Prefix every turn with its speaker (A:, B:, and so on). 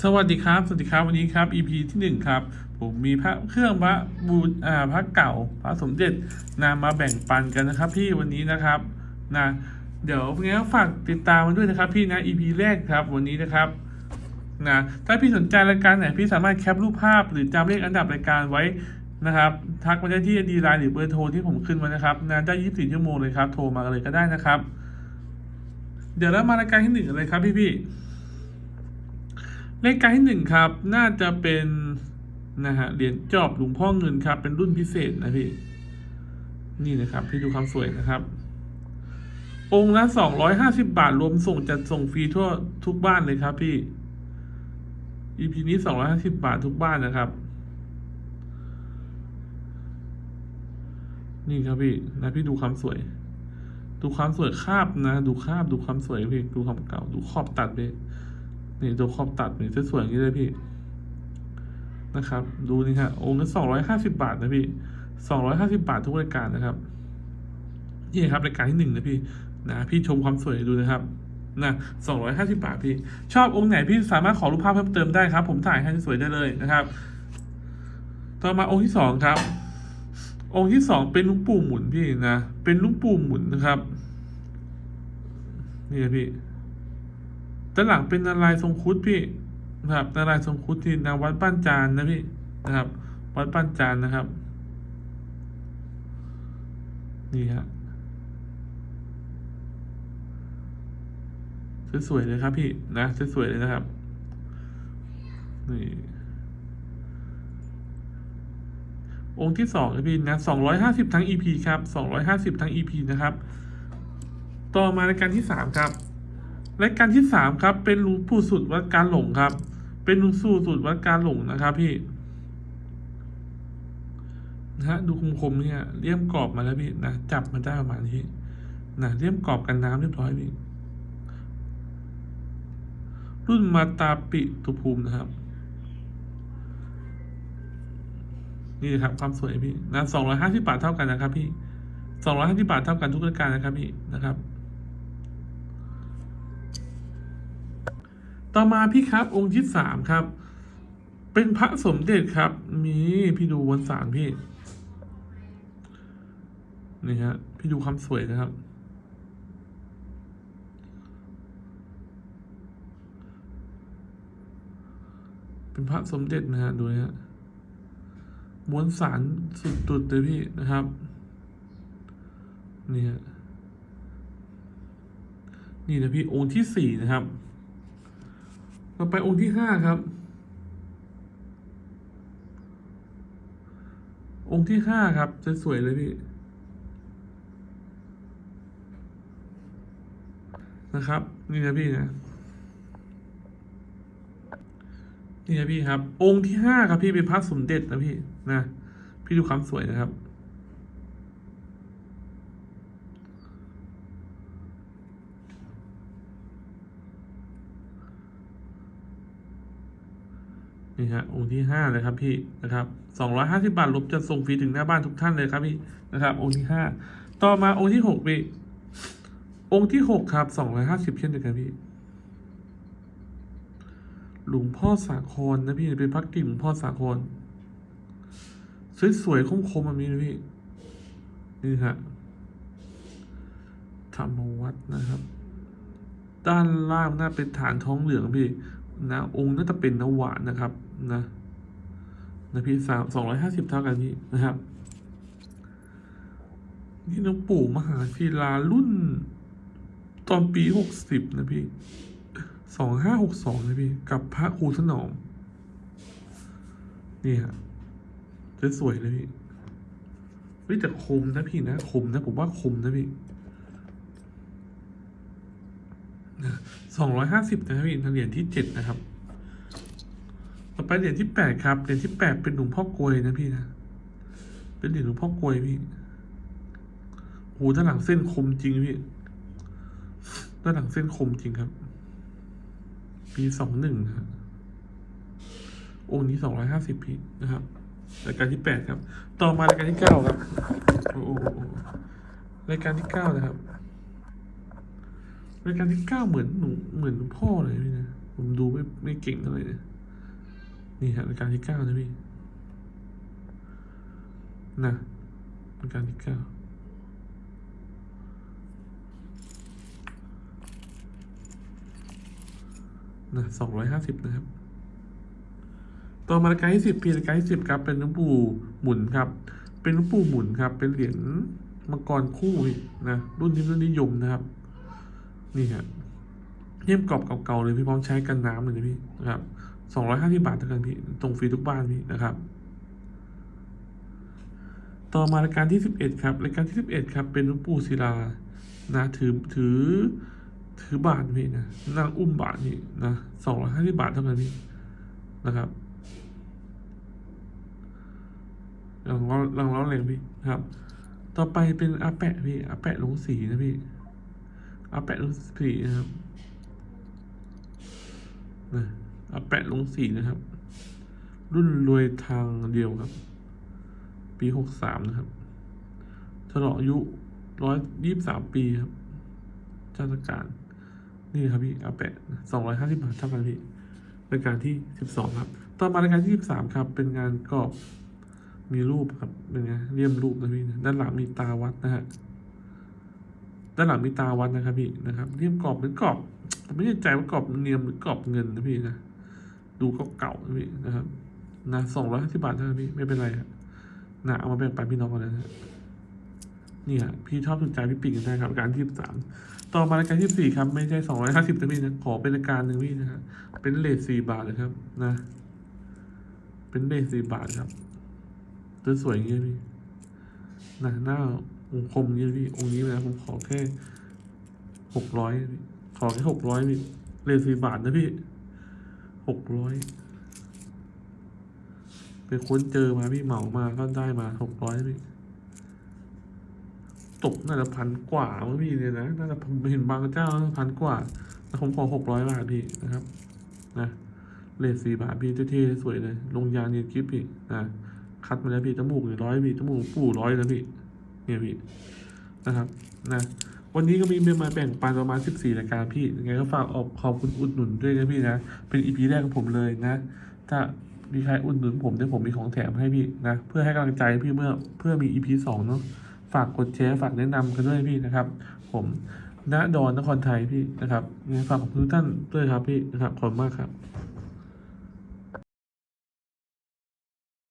A: สวัสดีครับ สวัสดีครับ วันนี้ครับ EP ที่หนึ่งครับ ผมมีพระเครื่องพระบูอ่าพระเก่า พระสมเด็จนามาแบ่งปันกันนะครับ พี่วันนี้นะครับนะเดี๋ยวงี้ยฝากติดตามมันด้วยนะครับ พี่นะ EP แรกครับ วันนี้นะครับนะถ้าพี่สนใจรายการไหนพี่สามารถแคปรูปภาพ หรือจำเลขอันดับรายการไว้นะครับทักมาได้ที่ดีไลน์หรือเบอร์โทรที่ผมขึ้นไว้นะครับนะได้24ชั่วโมงเลยครับโทรมาเลยก็ได้นะครับ เดี๋ยวเรามารายการที่หนึ่งเลยครับพี่พี่ ๆรายการที่หนึ่งครับ น่าจะเป็นนะฮะเหรียญจอบหลวงพ่อเงินครับ เป็นรุ่นพิเศษนะพี่ นี่นะครับพี่ดูความสวยนะครับ องค์ละสองร้อยห้าสิบาทรวมส่งจัดส่งฟรีทั่วทุกบ้านเลยครับพี่ EP นี้สองร้อยห้าสิบาททุกบ้านนะครับ นี่ครับพี่นะพี่ดูความสวย ดูความสวยคาบนะ ดูคาบดูความสวยพี่ดูความเก่า ดูขอบตัดพี่ นี่ดูขอบตัดนี่สวยๆอย่างนี้เลยพี่นะครับ ดูนี่ฮะองค์ละสองร้อยห้าสิบาทนะพี่สองร้อยห้าสิบาททุกรายการนะครับนี่ครับรายการที่หนึ่งนะพี่นะพี่ชมความสวยดูนะครับนะสองร้อยห้าสิบาทพี่ ชอบองค์ไหนพี่สามารถขอรูปภาพเพิ่มเติมได้ครับ ผมถ่ายให้สวยได้เลยนะครับ ต่อมาองค์ที่สองครับ องค์ที่สองเป็นลุงปู่หมุนพี่นะเป็นลุงปู่หมุนนะครับ นี่นะพี่ ด้านหลังเป็นนารายทรงคุดพี่นะครับนารายทรงคุดที่นาวัดบ้านจานนะพี่นะครับ วัดบ้านจานนะครับ นี่ฮะสวยๆเลยครับพี่นะสวยๆเลยนะครับนี่องค์ที่สองนะพี่นะสองร้อยห้าสิบทั้ง EP ครับสองร้อยห้าสิบทั้ง EP นะครับ ต่อมารายการที่สามครับ รายการที่สามครับ เป็นหลุงปู่สุดวัดการหลงครับ เป็นหลุงสู่สุดวัดการหลงนะครับพี่นะฮะดูคมๆเนี่ยเลี่ยมกรอบมาแล้วพี่นะจับมันได้ประมาณนี้นะเลี่ยมกรอบกันน้ำเรียบร้อยพี่รุ่นมาตาปิตุภูมินะครับ นี่นะครับความสวยพี่นะสองร้อยห้าสิบาทเท่ากันนะครับ พี่สองร้อยห้าสิบาทเท่ากันทุกรายการนะครับพี่นะครับ ต่อมาพี่ครับองค์ที่สามครับ เป็นพระสมเด็จครับ มีพี่ดูวันสารพี่ นี่ฮะ พี่ดูความสวยนะครับ เป็นพระสมเด็จนะฮะ ดูนะฮะม้วนสารสุดๆเลยพี่นะครับ นี่ฮะ นี่นะพี่องค์ที่สี่นะครับ ต่อไปองค์ที่ห้าครับ องค์ที่ห้าครับ จะสวยเลยพี่นะครับ นี่นะพี่นะนี่นะพี่ครับ องค์ที่ห้าครับพี่เป็นพระสมเด็จนะพี่นะพี่ดูความสวยนะครับ นี่ฮะองค์ที่ห้าเลยครับพี่นะครับสองร้อยห้าสิบาทลบจะส่งฟรีถึงหน้าบ้านทุกท่านเลยครับพี่นะครับ องค์ที่ห้าต่อมาองค์ที่หกพี่องค์ที่หกครับสองร้อยห้าสิบเช่นเดียวกันพี่หลวงพ่อสาครนะพี่เป็นพักกิ่งหลวงพ่อสาครสวยๆคมๆแบบนี้นะพี่นี่ฮะธรรมวัดนะครับ ด้านล่างน่าเป็นฐานท้องเหลืองพี่ นะองค์น่าจะเป็นนวานนะครับนะนะพี่สามสองร้อยห้าสิบเท่ากันพี่นะครับ นี่หลวงปู่มหาศิลารุ่น ตอนปีหกสิบนะพี่สองห้าหกสองนะพี่ กับพระครูถนอมนี่ฮะจะสวยเลยพี่แต่คมนะพี่นะคมนะผมว่าคมนะพี่ สองร้อยห้าสิบนะพี่เหรียญที่เจ็ดนะครับ ต่อไปเหรียญที่แปดครับ เหรียญที่แปดเป็นหลวงพ่อกลวยนะพี่นะ เป็นเหรียญหลวงพ่อกลวยพี่โหด้านหลังเส้นคมจริงพี่ ด้านหลังเส้นคมจริงครับ ปีสองหนึ่งนะฮะองค์นี้สองร้อยห้าสิบพี่นะครับรายการที่แปดครับ ต่อมารายการที่เก้าครับ โอ้โหรายการที่เก้านะครับ รายการที่เก้าเหมือนหนูเหมือนพ่อเลยพี่นะผมดูไม่ไม่เก่งเท่าไหร่เนี่ยนี่ฮะรายการที่เก้านะพี่นะรายการที่เก้านะสองร้อยห้าสิบนะครับ ต่อมารายการที่สิบปีรายการที่สิบครับ เป็นหลวงปู่หมุนครับ เป็นหลวงปู่หมุนครับ เป็นเหรียญมังกรคู่นะ รุ่นนี้รุ่นนิยมนะครับ นี่ฮะเยี่ยมกรอบเก่าๆเลยพี่พร้อมใช้กันน้ำเลยนะพี่นะครับสองร้อยห้าสิบาทเท่านั้นพี่ตรงฟรีทุกบ้านพี่นะครับ ต่อมารายการที่สิบเอ็ดครับรายการที่สิบเอ็ดครับเป็นหลวงปู่ศิลานะถือถือถือบาทพี่นะนั่งอุ้มบาทนี่นะสองร้อยห้าสิบาทเท่านั้นพี่นะครับหลังล้อหลังล้อแรงพี่ครับ ต่อไปเป็นอาแปะพี่อาแปะลงสีนะพี่ อาแปะลงสีนะครับนะอาแปะลงสีนะครับ รุ่นรวยทางเดียวครับ ปีหกสามนะครับฉลองอายุร้อยยี่สิบสามปีครับเทศกาลนี่ครับพี่อาแปะสองร้อยห้าสิบบาทเท่ากันพี่รายการที่สิบสองครับ ต่อมารายการที่สิบสามครับ เป็นงานกรอบมีรูปครับ เป็นไงเลี่ยมรูปนะพี่ ด้านหลังมีตาวัดนะฮะ ด้านหลังมีตาวัดนะครับพี่นะครับเลี่ยมกรอบเป็นกรอบผมไม่แน่ใจว่ากรอบเนียมหรือกรอบเงินนะพี่นะดูก็เก่านะพี่นะครับนะสองร้อยห้าสิบาทเท่านั้นพี่ไม่เป็นไรครับนะเอามาแบ่งปันพี่น้องกันนะฮะนี่ฮะพี่ชอบสนใจพี่ปิ่งกันได้ครับรายการที่สามต่อมารายการที่สี่ครับไม่ใช่สองร้อยห้าสิบนะพี่นะขอเป็นรายการหนึ่งพี่นะฮะเป็นเลทสี่บาทเลยครับ นะ เป็นเลทสี่บาทครับสวยๆอย่างเงี้ยพี่นะหน้า องค์คมเงี้ยพี่องค์นี้นะผมขอแค่หกร้อยขอแค่หกร้อยพี่เลทสี่บาทนะพี่หกร้อยไปค้นเจอมาพี่เหมามาก็ได้มาหกร้อยพี่ตกน่าจะพันกว่ามั้งพี่เนี่ยนะน่าจะผมเห็นบางเจ้าพันกว่าแต่ผมขอหกร้อยบาทพี่นะครับ นะเลทสี่บาทพี่เท่ๆสวยเลยลงยางเนียนกิ๊บพี่นะคัดมาแล้วพี่จมูกหนึ่งร้อยพี่จมูกปู่ร้อยนะพี่ เนี่ยพี่นะครับนะวันนี้ก็มีเมมมาแบ่งปันประมาณสิบสี่รายการพี่ยังไงก็ฝากออกขอบคุณอุดหนุนด้วยนะพี่นะ เป็นอีพีแรกของผมเลยนะ ถ้ามีใครอุดหนุนผมเดี๋ยวผมมีของแถมให้พี่นะ เพื่อให้กำลังใจพี่เมื่อเพื่อมีอีพีสองเนาะ ฝากกดแชร์ฝากแนะนำกันด้วยพี่นะครับ ผมณดอนนครไทยพี่นะครับไงฝากขอบคุณทุกท่านด้วยครับพี่นะครับขอบคุณมากครับ